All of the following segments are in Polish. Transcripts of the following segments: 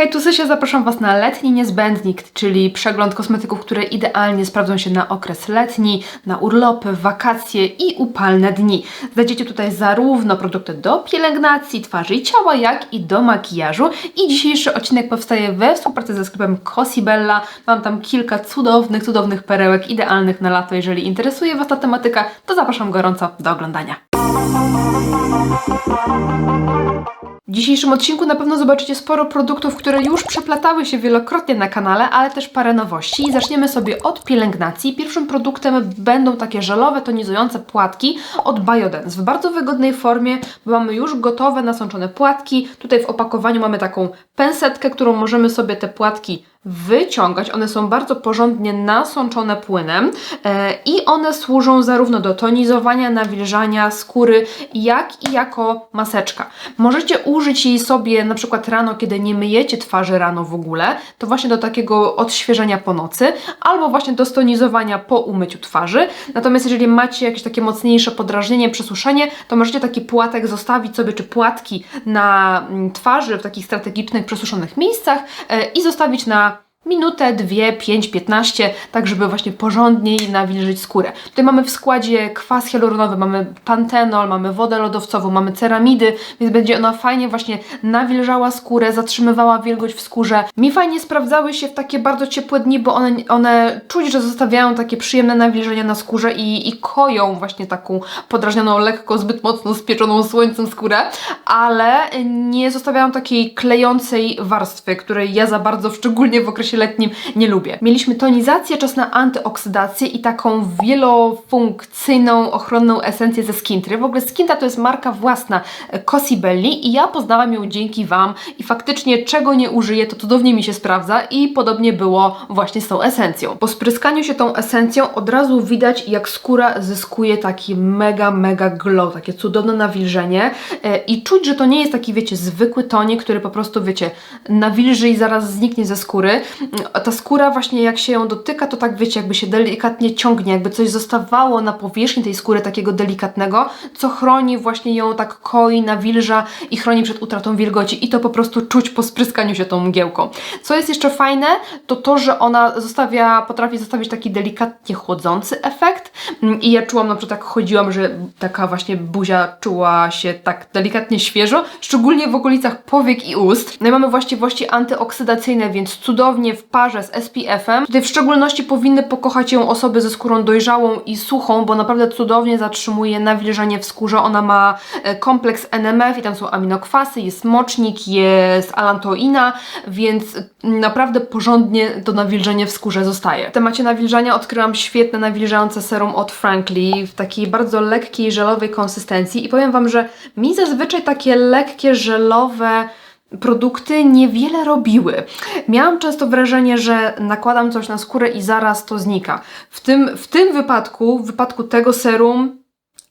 Hej, tu Sysia, zapraszam Was na letni niezbędnik, czyli przegląd kosmetyków, które idealnie sprawdzą się na okres letni, na urlopy, wakacje i upalne dni. Znajdziecie tutaj zarówno produkty do pielęgnacji twarzy i ciała, jak i do makijażu. I dzisiejszy odcinek powstaje we współpracy ze sklepem Cosibella. Mam tam kilka cudownych, cudownych perełek idealnych na lato. Jeżeli interesuje Was ta tematyka, to zapraszam gorąco do oglądania. W dzisiejszym odcinku na pewno zobaczycie sporo produktów, które już przeplatały się wielokrotnie na kanale, ale też parę nowości. Zaczniemy sobie od pielęgnacji. Pierwszym produktem będą takie żelowe, tonizujące płatki od Biodance w bardzo wygodnej formie, mamy już gotowe, nasączone płatki. Tutaj w opakowaniu mamy taką pensetkę, którą możemy sobie te płatki wyciągać. One są bardzo porządnie nasączone płynem e, i one służą zarówno do tonizowania, nawilżania skóry, jak i jako maseczka. Możecie użyć jej sobie na przykład rano, kiedy nie myjecie twarzy rano w ogóle, to właśnie do takiego odświeżenia po nocy, albo właśnie do stonizowania po umyciu twarzy. Natomiast jeżeli macie jakieś takie mocniejsze podrażnienie, przesuszenie, to możecie taki płatek zostawić sobie, czy płatki na mm, twarzy w takich strategicznych, przesuszonych miejscach e, i zostawić na minutę, dwie, pięć, piętnaście, tak żeby właśnie porządniej nawilżyć skórę. Tutaj mamy w składzie kwas hialuronowy, mamy pantenol, mamy wodę lodowcową, mamy ceramidy, więc będzie ona fajnie właśnie nawilżała skórę, zatrzymywała wilgoć w skórze. Mi fajnie sprawdzały się w takie bardzo ciepłe dni, bo one, one czuć, że zostawiają takie przyjemne nawilżenia na skórze i, i koją właśnie taką podrażnioną, lekko, zbyt mocno spieczoną słońcem skórę, ale nie zostawiają takiej klejącej warstwy, której ja za bardzo, szczególnie w okresie letnim nie lubię. Mieliśmy tonizację, czas na antyoksydację i taką wielofunkcyjną, ochronną esencję ze Skintry. W ogóle Skinta to jest marka własna Cosibelli i ja poznałam ją dzięki Wam i faktycznie czego nie użyję, to cudownie mi się sprawdza i podobnie było właśnie z tą esencją. Po spryskaniu się tą esencją od razu widać jak skóra zyskuje taki mega, mega glow, takie cudowne nawilżenie e, i czuć, że to nie jest taki, wiecie, zwykły tonik, który po prostu, wiecie, nawilży i zaraz zniknie ze skóry, ta skóra właśnie jak się ją dotyka, to tak wiecie, jakby się delikatnie ciągnie, jakby coś zostawało na powierzchni tej skóry takiego delikatnego, co chroni właśnie ją tak koi, nawilża i chroni przed utratą wilgoci i to po prostu czuć po spryskaniu się tą mgiełką. Co jest jeszcze fajne, to to, że ona zostawia, potrafi zostawić taki delikatnie chłodzący efekt Mm, i ja czułam na przykład jak chodziłam, że taka właśnie buzia czuła się tak delikatnie świeżo, szczególnie w okolicach powiek i ust. No i mamy właściwości antyoksydacyjne, więc cudownie w parze z SPF-em. Tutaj w szczególności powinny pokochać ją osoby ze skórą dojrzałą i suchą, bo naprawdę cudownie zatrzymuje nawilżenie w skórze. Ona ma e, kompleks NMF i tam są aminokwasy, jest mocznik, jest alantoina, więc naprawdę porządnie to nawilżenie w skórze zostaje. W temacie nawilżania odkryłam świetne nawilżające serum od Frankly w takiej bardzo lekkiej, żelowej konsystencji i powiem Wam, że mi zazwyczaj takie lekkie, żelowe produkty niewiele robiły. Miałam często wrażenie, że nakładam coś na skórę i zaraz to znika. W tym, w tym wypadku, w wypadku tego serum,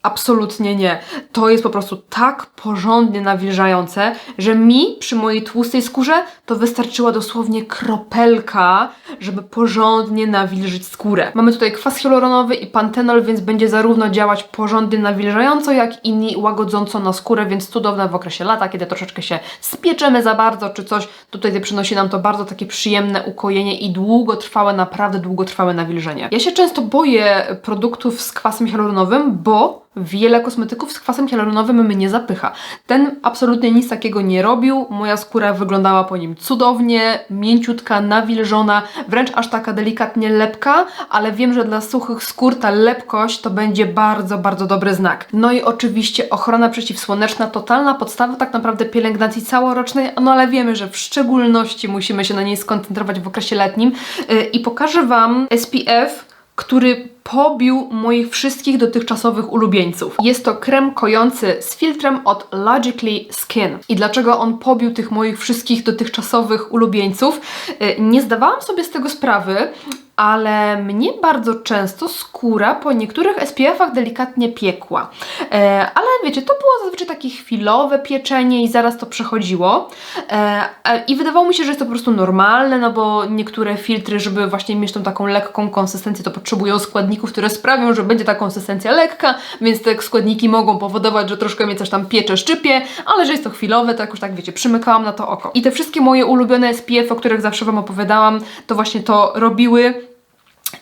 Absolutnie nie. To jest po prostu tak porządnie nawilżające, że mi przy mojej tłustej skórze to wystarczyła dosłownie kropelka, żeby porządnie nawilżyć skórę. Mamy tutaj kwas hialuronowy i pantenol, więc będzie zarówno działać porządnie nawilżająco, jak i łagodząco na skórę, więc cudowne w okresie lata, kiedy troszeczkę się spieczemy za bardzo czy coś. Tutaj przynosi nam to bardzo takie przyjemne ukojenie i długotrwałe, naprawdę długotrwałe nawilżenie. Ja się często boję produktów z kwasem hialuronowym, bo wiele kosmetyków z kwasem hialuronowym mnie zapycha. Ten absolutnie nic takiego nie robił. Moja skóra wyglądała po nim cudownie, mięciutka, nawilżona, wręcz aż taka delikatnie lepka, ale wiem, że dla suchych skór ta lepkość to będzie bardzo, bardzo dobry znak. No i oczywiście ochrona przeciwsłoneczna, totalna podstawa tak naprawdę pielęgnacji całorocznej, no ale wiemy, że w szczególności musimy się na niej skoncentrować w okresie letnim yy, i pokażę Wam SPF, który pobił moich wszystkich dotychczasowych ulubieńców. Jest to krem kojący z filtrem od Logically Skin. I dlaczego on pobił tych moich wszystkich dotychczasowych ulubieńców? Y, nie zdawałam sobie z tego sprawy, ale mnie bardzo często skóra po niektórych SPF-ach delikatnie piekła. E, ale wiecie, to było zazwyczaj takie chwilowe pieczenie i zaraz to przechodziło. E, e, I wydawało mi się, że jest to po prostu normalne, no bo niektóre filtry, żeby właśnie mieć tą taką lekką konsystencję, to potrzebują składników, które sprawią, że będzie ta konsystencja lekka, więc te składniki mogą powodować, że troszkę mnie coś tam piecze, szczypie, ale że jest to chwilowe, to jakoś tak wiecie, przymykałam na to oko. I te wszystkie moje ulubione SPF, o których zawsze Wam opowiadałam, to właśnie to robiły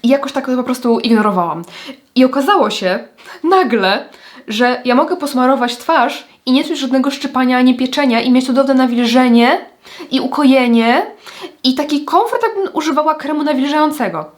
i jakoś tak to po prostu ignorowałam. I okazało się nagle, że ja mogę posmarować twarz i nie czuć żadnego szczypania ani pieczenia i mieć cudowne nawilżenie i ukojenie i taki komfort, jakbym używała kremu nawilżającego.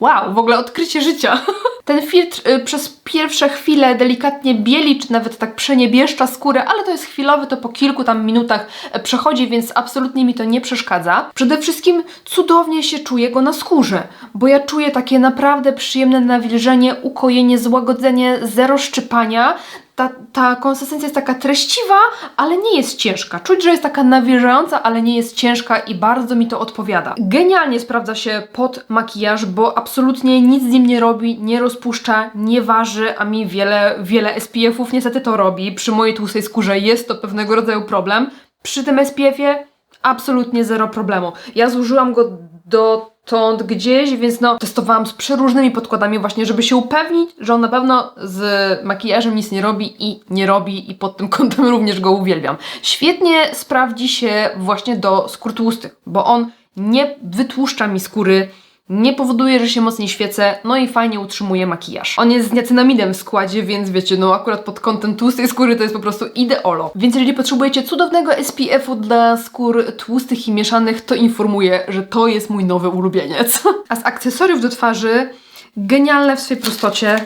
Wow, w ogóle odkrycie życia. Ten filtr y, przez pierwsze chwile delikatnie bieli, czy nawet tak przeniebieszcza skórę, ale to jest chwilowe, to po kilku tam minutach e, przechodzi, więc absolutnie mi to nie przeszkadza. Przede wszystkim cudownie się czuję go na skórze, bo ja czuję takie naprawdę przyjemne nawilżenie, ukojenie, złagodzenie, zero szczypania ta, ta konsystencja jest taka treściwa, ale nie jest ciężka. Czuć, że jest taka nawilżająca, ale nie jest ciężka i bardzo mi to odpowiada. Genialnie sprawdza się pod makijaż, bo absolutnie nic z nim nie robi, nie rozpuszcza, nie waży, a mi wiele, wiele SPF-ów niestety to robi. Przy mojej tłustej skórze jest to pewnego rodzaju problem. Przy tym SPF-ie absolutnie zero problemu. Ja zużyłam go dotąd gdzieś, więc no testowałam z przeróżnymi podkładami właśnie, żeby się upewnić, że on na pewno z makijażem nic nie robi i nie robi i pod tym kątem również go uwielbiam. Świetnie sprawdzi się właśnie do skór tłustych, bo on nie wytłuszcza mi skóry, nie powoduje, że się mocniej świecę, no i fajnie utrzymuje makijaż. On jest z niacinamidem w składzie, więc wiecie, no akurat pod kątem tłustej skóry to jest po prostu ideolo. Więc jeżeli potrzebujecie cudownego SPF-u dla skór tłustych i mieszanych, to informuję, że to jest mój nowy ulubieniec. A z akcesoriów do twarzy genialne w swojej prostocie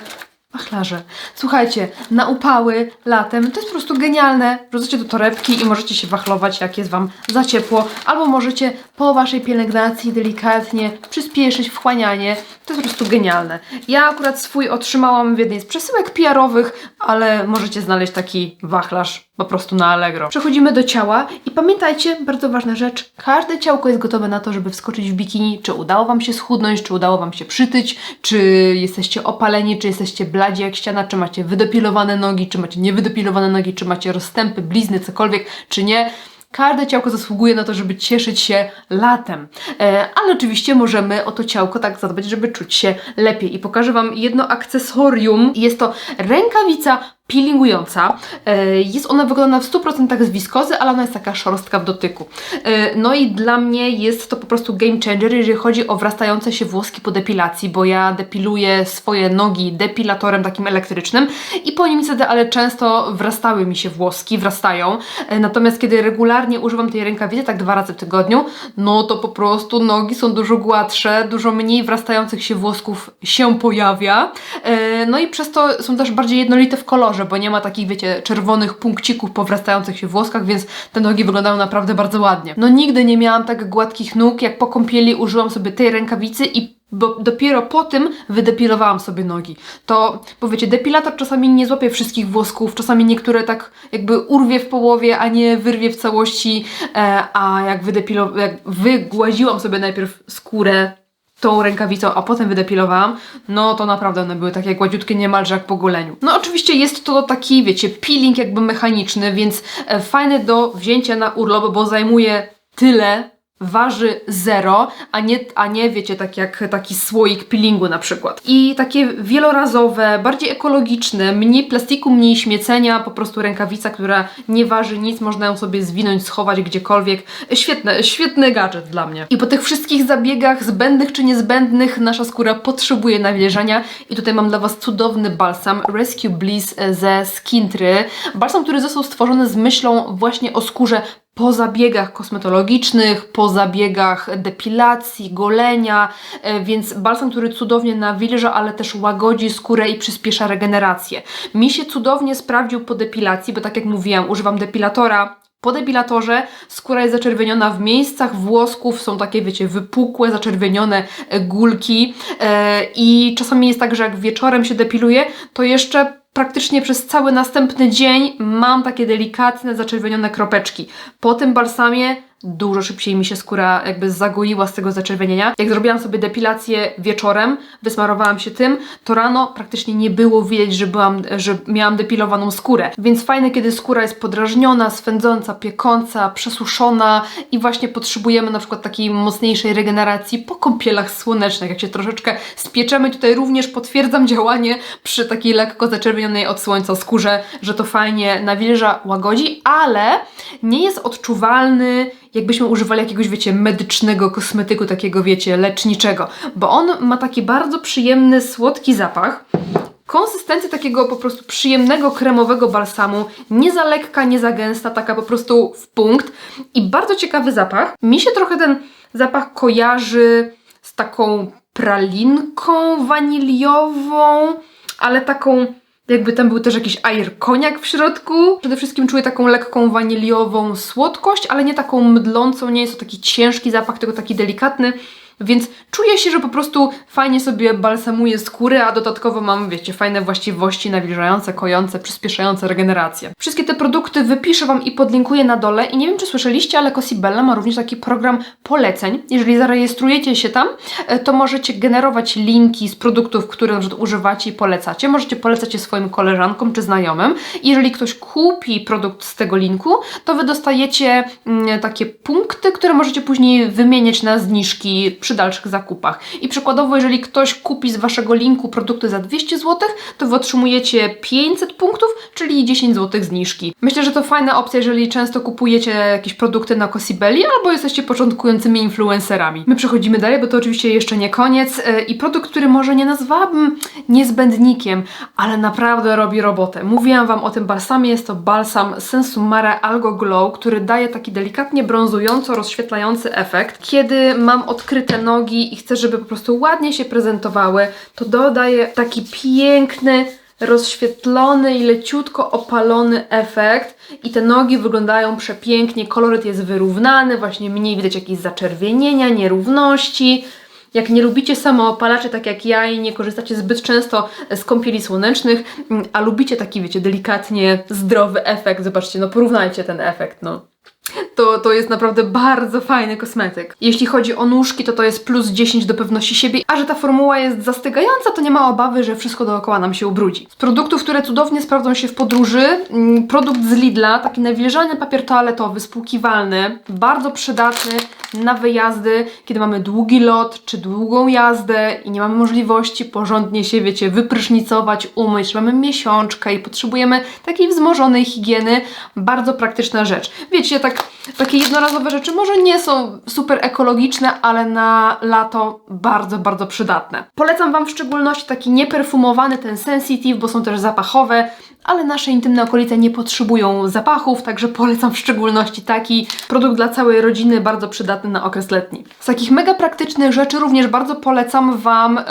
Wachlarze. Słuchajcie, na upały latem to jest po prostu genialne. Wrzucacie do torebki i możecie się wachlować, jak jest Wam za ciepło, albo możecie po Waszej pielęgnacji delikatnie przyspieszyć wchłanianie. To jest po prostu genialne. Ja akurat swój otrzymałam w jednej z przesyłek PR-owych, ale możecie znaleźć taki wachlarz po prostu na Allegro. Przechodzimy do ciała i pamiętajcie, bardzo ważna rzecz, każde ciałko jest gotowe na to, żeby wskoczyć w bikini. Czy udało Wam się schudnąć, czy udało Wam się przytyć, czy jesteście opaleni, czy jesteście jak ściana, czy macie wydepilowane nogi, czy macie niewydepilowane nogi, czy macie rozstępy, blizny, cokolwiek, czy nie. Każde ciałko zasługuje na to, żeby cieszyć się latem. E, ale oczywiście możemy o to ciałko tak zadbać, żeby czuć się lepiej. I pokażę Wam jedno akcesorium. Jest to rękawica peelingująca. E, jest ona wykonana w 100% z wiskozy, ale ona jest taka szorstka w dotyku. E, no i dla mnie jest to po prostu game changer, jeżeli chodzi o wrastające się włoski po depilacji, bo ja depiluję swoje nogi depilatorem takim elektrycznym i po nim niestety, ale często wrastały mi się włoski, wrastają. E, natomiast kiedy regularnie używam tej rękawicy, tak dwa razy w tygodniu, no to po prostu nogi są dużo gładsze, dużo mniej wrastających się włosków się pojawia. No i przez to są też bardziej jednolite w kolorze bo nie ma takich, wiecie, czerwonych punkcików powrastających się w włoskach, więc te nogi wyglądają naprawdę bardzo ładnie. No nigdy nie miałam tak gładkich nóg, jak po kąpieli użyłam sobie tej rękawicy i bo dopiero po tym wydepilowałam sobie nogi. To, bo wiecie, depilator czasami nie złapie wszystkich włosków, czasami niektóre tak jakby urwie w połowie, a nie wyrwie w całości, e, a jak, jak wygłaziłam sobie najpierw skórę tą rękawicą, a potem wydepilowałam, no to naprawdę one były takie gładziutkie niemalże jak po goleniu. No oczywiście jest to taki, wiecie, peeling jakby mechaniczny, więc e, fajny do wzięcia na urlop, bo zajmuje tyle waży zero, a nie, a nie wiecie, tak jak taki słoik peelingu na przykład. I takie wielorazowe, bardziej ekologiczne, mniej plastiku, mniej śmiecenia, po prostu rękawica, która nie waży nic, można ją sobie zwinąć, schować gdziekolwiek. Świetne, świetny gadżet dla mnie. I po tych wszystkich zabiegach, zbędnych czy niezbędnych, nasza skóra potrzebuje nawilżenia i tutaj mam dla Was cudowny balsam Rescue Bliss ze Skintry. Balsam, który został stworzony z myślą właśnie o skórze po zabiegach kosmetologicznych, po zabiegach depilacji, golenia, e, więc balsam, który cudownie nawilża, ale też łagodzi skórę i przyspiesza regenerację. Mi się cudownie sprawdził po depilacji, bo tak jak mówiłam, używam depilatora po depilatorze skóra jest zaczerwieniona w miejscach włosków, są takie, wiecie, wypukłe, zaczerwienione e, gulki e, i czasami jest tak, że jak wieczorem się depiluje, to jeszcze praktycznie przez cały następny dzień mam takie delikatne, zaczerwienione kropeczki. Po tym balsamie dużo szybciej mi się skóra jakby zagoiła z tego zaczerwienienia. Jak zrobiłam sobie depilację wieczorem, wysmarowałam się tym, to rano praktycznie nie było widać, że, byłam, że miałam depilowaną skórę. Więc fajne, kiedy skóra jest podrażniona, swędząca, piekąca, przesuszona i właśnie potrzebujemy na przykład takiej mocniejszej regeneracji po kąpielach słonecznych. Jak się troszeczkę spieczemy, tutaj również potwierdzam działanie przy takiej lekko zaczerwienionej od słońca skórze, że to fajnie nawilża, łagodzi, ale nie jest odczuwalny jakbyśmy używali jakiegoś, wiecie, medycznego kosmetyku, takiego, wiecie, leczniczego, bo on ma taki bardzo przyjemny, słodki zapach. Konsystencję takiego po prostu przyjemnego, kremowego balsamu, nie za lekka, nie za gęsta, taka po prostu w punkt i bardzo ciekawy zapach. Mi się trochę ten zapach kojarzy z taką pralinką waniliową, ale taką jakby tam był też jakiś air koniak w środku. Przede wszystkim czuję taką lekką waniliową słodkość, ale nie taką mdlącą, nie jest to taki ciężki zapach, tylko taki delikatny. Więc czuję się, że po prostu fajnie sobie balsamuję skórę, a dodatkowo mam, wiecie, fajne właściwości nawilżające, kojące, przyspieszające regenerację. Wszystkie te produkty wypiszę Wam i podlinkuję na dole i nie wiem, czy słyszeliście, ale Cosibella ma również taki program poleceń. Jeżeli zarejestrujecie się tam, e, to możecie generować linki z produktów, które na przykład używacie i polecacie. Możecie polecać je swoim koleżankom czy znajomym. Jeżeli ktoś kupi produkt z tego linku, to Wy dostajecie mm, takie punkty, które możecie później wymieniać na zniżki przy dalszych zakupach. I przykładowo, jeżeli ktoś kupi z Waszego linku produkty za 200 zł, to Wy otrzymujecie 500 punktów, czyli 10 zł zniżki. Myślę, że to fajna opcja, jeżeli często kupujecie jakieś produkty na Cosibelli albo jesteście początkującymi influencerami. My przechodzimy dalej, bo to oczywiście jeszcze nie koniec e, i produkt, który może nie nazwałabym niezbędnikiem, ale naprawdę robi robotę. Mówiłam Wam o tym balsamie, jest to balsam Sensumare Algo Glow, który daje taki delikatnie brązująco rozświetlający efekt. Kiedy mam odkryte nogi i chcę, żeby po prostu ładnie się prezentowały, to dodaję taki piękny, rozświetlony i leciutko opalony efekt i te nogi wyglądają przepięknie, koloryt jest wyrównany, właśnie mniej widać jakieś zaczerwienienia, nierówności. Jak nie lubicie samoopalaczy tak jak ja i nie korzystacie zbyt często z kąpieli słonecznych, mm, a lubicie taki, wiecie, delikatnie zdrowy efekt, zobaczcie, no porównajcie ten efekt, no to, to jest naprawdę bardzo fajny kosmetyk. Jeśli chodzi o nóżki, to to jest plus 10 do pewności siebie, a że ta formuła jest zastygająca, to nie ma obawy, że wszystko dookoła nam się ubrudzi. Z produktów, które cudownie sprawdzą się w podróży, mm, produkt z Lidla, taki nawilżany papier toaletowy, spłukiwalny, bardzo przydatny na wyjazdy, kiedy mamy długi lot czy długą jazdę i nie mamy możliwości porządnie się, wiecie, wyprysznicować, umyć, mamy miesiączkę i potrzebujemy takiej wzmożonej higieny. Bardzo praktyczna rzecz. Wiecie, tak takie jednorazowe rzeczy może nie są super ekologiczne, ale na lato bardzo, bardzo przydatne. Polecam Wam w szczególności taki nieperfumowany, ten Sensitive, bo są też zapachowe, ale nasze intymne okolice nie potrzebują zapachów, także polecam w szczególności taki produkt dla całej rodziny, bardzo przydatny na okres letni. Z takich mega praktycznych rzeczy również bardzo polecam Wam e,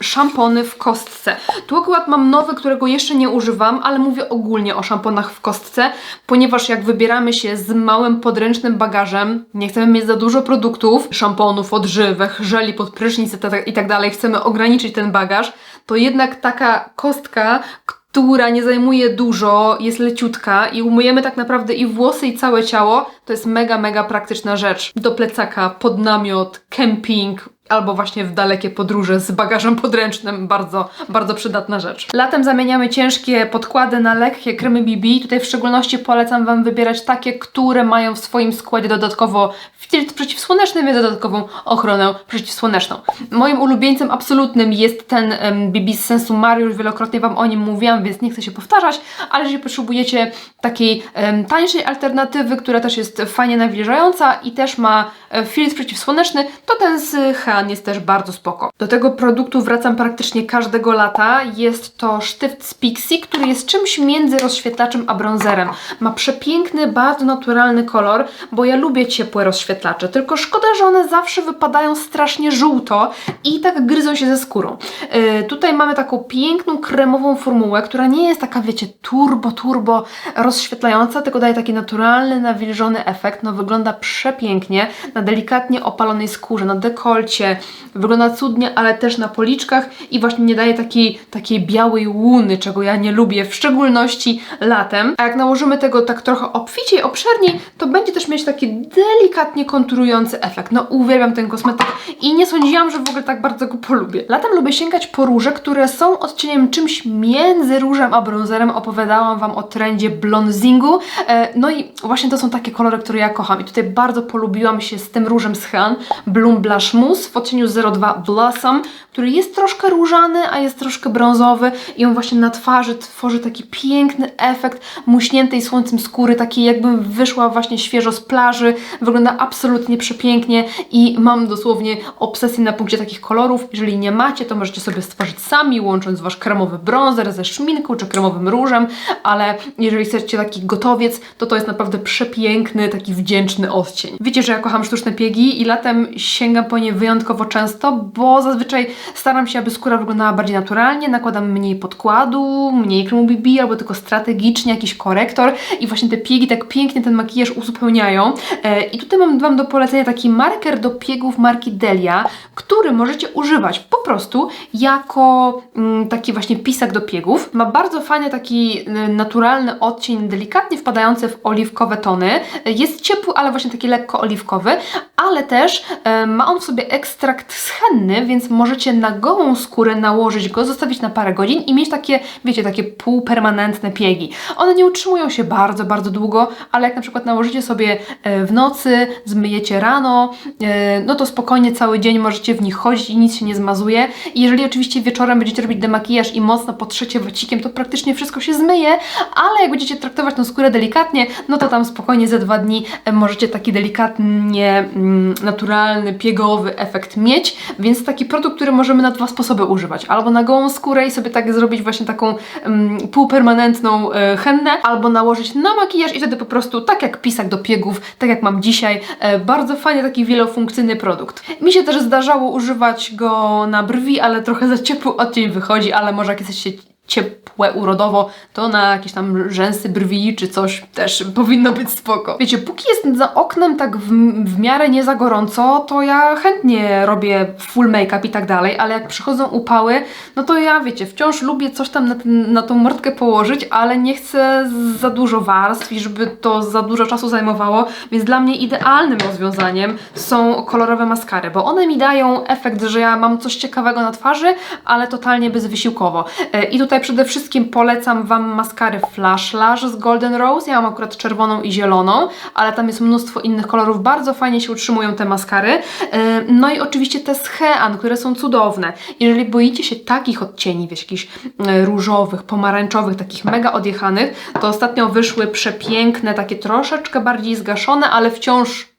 szampony w kostce. Tu akurat mam nowy, którego jeszcze nie używam, ale mówię ogólnie o szamponach w kostce, ponieważ jak wybieramy się z małym podręcznym bagażem, nie chcemy mieć za dużo produktów, szamponów, odżywek, żeli pod prysznic i tak dalej, chcemy ograniczyć ten bagaż, to jednak taka kostka, która nie zajmuje dużo, jest leciutka i umyjemy tak naprawdę i włosy i całe ciało, to jest mega, mega praktyczna rzecz. Do plecaka, pod namiot, camping, albo właśnie w dalekie podróże z bagażem podręcznym. Bardzo, bardzo przydatna rzecz. Latem zamieniamy ciężkie podkłady na lekkie kremy BB. Tutaj w szczególności polecam Wam wybierać takie, które mają w swoim składzie dodatkowo filtr przeciwsłoneczny, więc dodatkową ochronę przeciwsłoneczną. Moim ulubieńcem absolutnym jest ten BB z sensu Mariusz. Wielokrotnie Wam o nim mówiłam, więc nie chcę się powtarzać, ale jeżeli potrzebujecie takiej um, tańszej alternatywy, która też jest fajnie nawilżająca i też ma e, filtr przeciwsłoneczny, to ten z Han jest też bardzo spoko. Do tego produktu wracam praktycznie każdego lata. Jest to sztyft z Pixie, który jest czymś między rozświetlaczem a bronzerem. Ma przepiękny, bardzo naturalny kolor, bo ja lubię ciepłe rozświetlacze, tylko szkoda, że one zawsze wypadają strasznie żółto i tak gryzą się ze skórą. Yy, tutaj mamy taką piękną, kremową formułę, która nie jest taka, wiecie, turbo, turbo rozświetlająca, tylko daje taki naturalny, nawilżony efekt. No wygląda przepięknie na delikatnie opalonej skórze, na dekolcie, się wygląda cudnie, ale też na policzkach i właśnie nie daje takiej, takiej białej łuny, czego ja nie lubię, w szczególności latem. A jak nałożymy tego tak trochę obficiej, obszerniej, to będzie też mieć taki delikatnie konturujący efekt. No uwielbiam ten kosmetyk i nie sądziłam, że w ogóle tak bardzo go polubię. Latem lubię sięgać po róże, które są odcieniem czymś między różem a bronzerem. Opowiadałam Wam o trendzie blonzingu. E, no i właśnie to są takie kolory, które ja kocham. I tutaj bardzo polubiłam się z tym różem z Han, Bloom Blush Mousse w odcieniu 02 Blossom, który jest troszkę różany, a jest troszkę brązowy i on właśnie na twarzy tworzy taki piękny efekt muśniętej słońcem skóry, takiej jakbym wyszła właśnie świeżo z plaży. Wygląda absolutnie przepięknie i mam dosłownie obsesję na punkcie takich kolorów. Jeżeli nie macie, to możecie sobie stworzyć sami, łącząc wasz kremowy bronzer ze szminką czy kremowym różem, ale jeżeli chcecie taki gotowiec, to to jest naprawdę przepiękny, taki wdzięczny odcień. Wiecie, że ja kocham sztuczne piegi i latem sięgam po nie wyjątkowo często, bo zazwyczaj staram się, aby skóra wyglądała bardziej naturalnie, nakładam mniej podkładu, mniej kremu BB albo tylko strategicznie jakiś korektor i właśnie te piegi tak pięknie ten makijaż uzupełniają. E, I tutaj mam Wam do polecenia taki marker do piegów marki Delia, który możecie używać po prostu jako mm, taki właśnie pisak do piegów. Ma bardzo fajny taki naturalny odcień, delikatnie wpadający w oliwkowe tony. Jest ciepły, ale właśnie taki lekko oliwkowy, ale też e, ma on w sobie ekstrakt schenny, więc możecie na gołą skórę nałożyć go, zostawić na parę godzin i mieć takie, wiecie, takie półpermanentne piegi. One nie utrzymują się bardzo, bardzo długo, ale jak na przykład nałożycie sobie e, w nocy, zmyjecie rano, e, no to spokojnie cały dzień możecie w nich chodzić i nic się nie zmazuje. I jeżeli oczywiście wieczorem będziecie robić demakijaż i mocno potrzecie wycikiem, to praktycznie wszystko się zmyje, ale jak będziecie traktować tą skórę delikatnie, no to tam spokojnie ze dwa dni e, możecie taki delikatnie mm, naturalny, piegowy efekt mieć, więc taki produkt, który możemy na dwa sposoby używać. Albo na gołą skórę i sobie tak zrobić właśnie taką mm, półpermanentną e, hennę, albo nałożyć na makijaż i wtedy po prostu tak jak pisak do piegów, tak jak mam dzisiaj, e, bardzo fajnie taki wielofunkcyjny produkt. Mi się też zdarzało używać go na brwi, ale trochę za ciepły odcień wychodzi, ale może jak jesteście ciepłe urodowo, to na jakieś tam rzęsy brwi czy coś też powinno być spoko. Wiecie, póki jest za oknem tak w, w miarę nie za gorąco, to ja chętnie robię full make-up i tak dalej, ale jak przychodzą upały, no to ja, wiecie, wciąż lubię coś tam na, ten, na tą mordkę położyć, ale nie chcę za dużo warstw i żeby to za dużo czasu zajmowało, więc dla mnie idealnym rozwiązaniem są kolorowe maskary, bo one mi dają efekt, że ja mam coś ciekawego na twarzy, ale totalnie bezwysiłkowo. E, I tutaj przede wszystkim polecam Wam maskary Flash Lash z Golden Rose. Ja mam akurat czerwoną i zieloną, ale tam jest mnóstwo innych kolorów. Bardzo fajnie się utrzymują te maskary. E, No i oczywiście te z Hean, które są cudowne. Jeżeli boicie się takich odcieni, wiesz, jakichś e, różowych, pomarańczowych, takich mega odjechanych, to ostatnio wyszły przepiękne, takie troszeczkę bardziej zgaszone, ale wciąż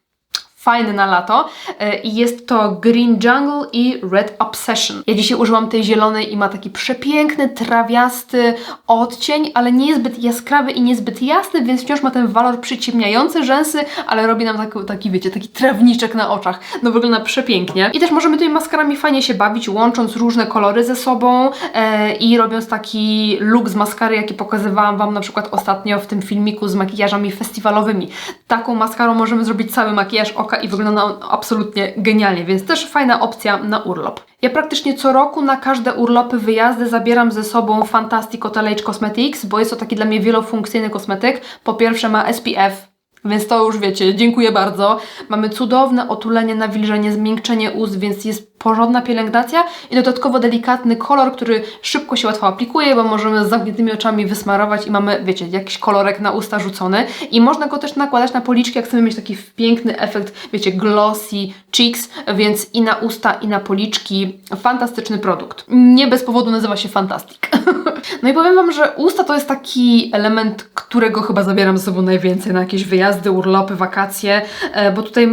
fajny na lato e, i jest to Green Jungle i Red Obsession. Ja dzisiaj użyłam tej zielonej i ma taki przepiękny, trawiasty odcień, ale nie jest zbyt jaskrawy i niezbyt jasny, więc wciąż ma ten walor przyciemniający rzęsy, ale robi nam taki, taki wiecie, taki trawniczek na oczach. No wygląda przepięknie. I też możemy tymi maskarami fajnie się bawić, łącząc różne kolory ze sobą e, i robiąc taki look z maskary, jaki pokazywałam Wam na przykład ostatnio w tym filmiku z makijażami festiwalowymi. Taką maskarą możemy zrobić cały makijaż oka i wygląda on absolutnie genialnie, więc też fajna opcja na urlop. Ja praktycznie co roku na każde urlopy, wyjazdy zabieram ze sobą Fantastic Hotel Age Cosmetics, bo jest to taki dla mnie wielofunkcyjny kosmetyk. Po pierwsze ma SPF, więc to już wiecie, dziękuję bardzo. Mamy cudowne otulenie, nawilżenie, zmiękczenie ust, więc jest porządna pielęgnacja i dodatkowo delikatny kolor, który szybko się łatwo aplikuje, bo możemy z zamkniętymi oczami wysmarować i mamy, wiecie, jakiś kolorek na usta rzucony. I można go też nakładać na policzki, jak chcemy mieć taki piękny efekt, wiecie, glossy cheeks, więc i na usta, i na policzki. Fantastyczny produkt. Nie bez powodu nazywa się Fantastic. No i powiem Wam, że usta to jest taki element, którego chyba zabieram ze sobą najwięcej na jakieś wyjazdy, urlopy, wakacje, e, bo tutaj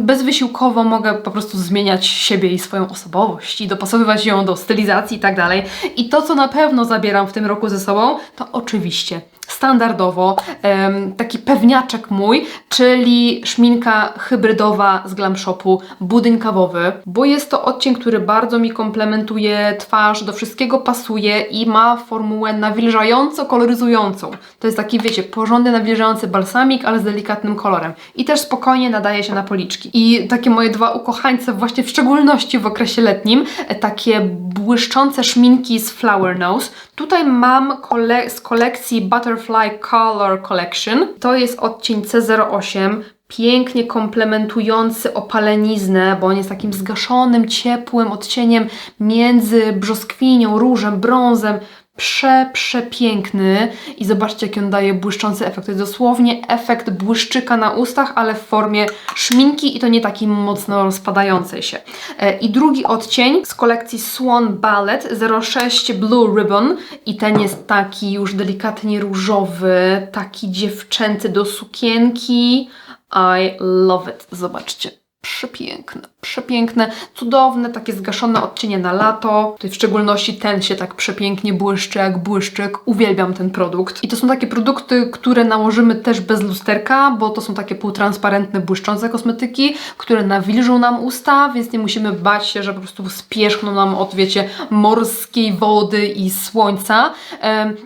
bezwysiłkowo mogę po prostu zmieniać siebie i swoją osobowość i dopasowywać ją do stylizacji i tak dalej. I to, co na pewno zabieram w tym roku ze sobą, to oczywiście standardowo, taki pewniaczek mój, czyli szminka hybrydowa z Glam Shopu, budyń kawowy, bo jest to odcień, który bardzo mi komplementuje twarz, do wszystkiego pasuje i ma formułę nawilżająco koloryzującą. To jest taki, wiecie, porządny nawilżający balsamik, ale z delikatnym kolorem. I też spokojnie nadaje się na policzki. I takie moje dwa ukochańce, właśnie w szczególności w okresie letnim, e, takie błyszczące szminki z Flower Nose. Tutaj mam kole z kolekcji Butterfly Color Collection. To jest odcień C08, pięknie komplementujący opaleniznę, bo on jest takim zgaszonym, ciepłym odcieniem między brzoskwinią, różem, brązem. Prze, przepiękny i zobaczcie, jaki on daje błyszczący efekt. To jest dosłownie efekt błyszczyka na ustach, ale w formie szminki i to nie takiej mocno rozpadającej się. E, I drugi odcień z kolekcji Swan Ballet 06 Blue Ribbon i ten jest taki już delikatnie różowy, taki dziewczęcy do sukienki. I love it. Zobaczcie. Przepiękne, przepiękne, cudowne, takie zgaszone odcienie na lato. Tutaj w szczególności ten się tak przepięknie błyszczy jak błyszczyk. Uwielbiam ten produkt. I to są takie produkty, które nałożymy też bez lusterka, bo to są takie półtransparentne, błyszczące kosmetyki, które nawilżą nam usta, więc nie musimy bać się, że po prostu spierzchną nam od, wiecie, morskiej wody i słońca.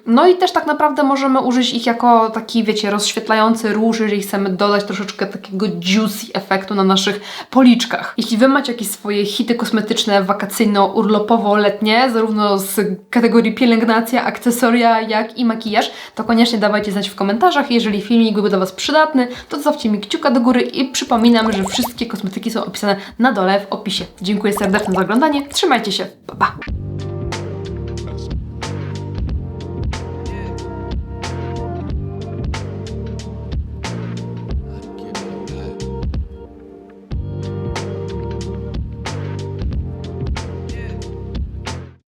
No i też tak naprawdę możemy użyć ich jako taki, wiecie, rozświetlający róż, jeżeli chcemy dodać troszeczkę takiego juicy efektu na naszych policzkach. Jeśli Wy macie jakieś swoje hity kosmetyczne wakacyjno-urlopowo-letnie, zarówno z kategorii pielęgnacja, akcesoria, jak i makijaż, to koniecznie dawajcie znać w komentarzach. Jeżeli filmik byłby dla Was przydatny, to zostawcie mi kciuka do góry i przypominam, że wszystkie kosmetyki są opisane na dole w opisie. Dziękuję serdecznie za oglądanie, trzymajcie się, pa pa!